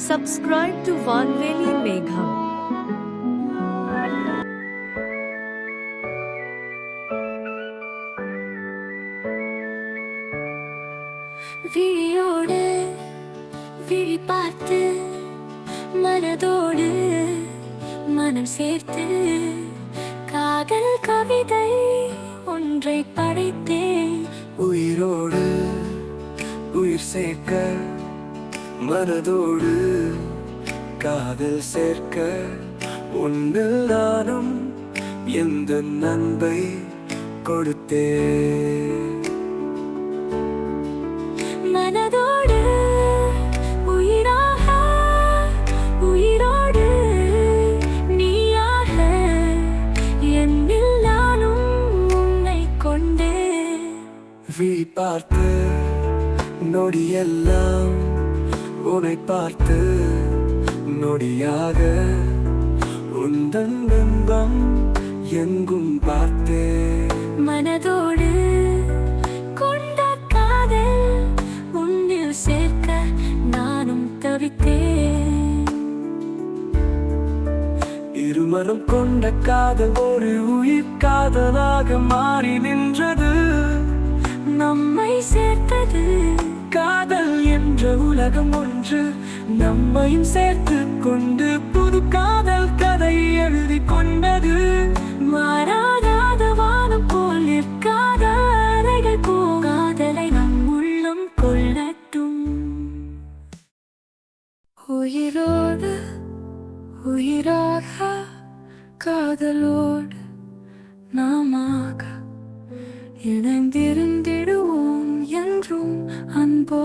Subscribe to Vanveli Megham. விழியோடு விழி பார்த்து மனதோடு மனம் சேர்த்து காதல் கவிதை ஒன்றை படைத்தேன் உயிரோடு உயிர் சேர்க்க மனதோடு காதல் சேர்க்க உன்னில் நானும் எந்த நன்மை கொடுத்தேன்? மனதோடு உயிராக உயிரோடு நீயாக என்னில் நானும் உன்னை கொண்டேன். விழி பார்த்து நொடியெல்லாம் உன்னை பார்த்து நொடியாக உந்தன் பிம்பம் எங்கும் பார்த்தேன் மனதோடு கொண்ட காதல் உன்னில் சேர்க்க நானும் தவித்தேன். இருமரம் கொண்ட காதல் ஒரு உயிர் காதலாக மாறி நின்றது உலகம் ஒன்று. நம்மையும் சேர்த்து கொண்டு புது காதல் கதை எழுதி கொண்டது. மாறாத வானம் போல் நிற்காத அறைகள் போகாதலை நம் உள்ளம் கொள்ளட்டும். உயிரோடு உயிராக காதலோடு நாமாக இணைந்திருந்திடுவோம் என்றும் அன்போ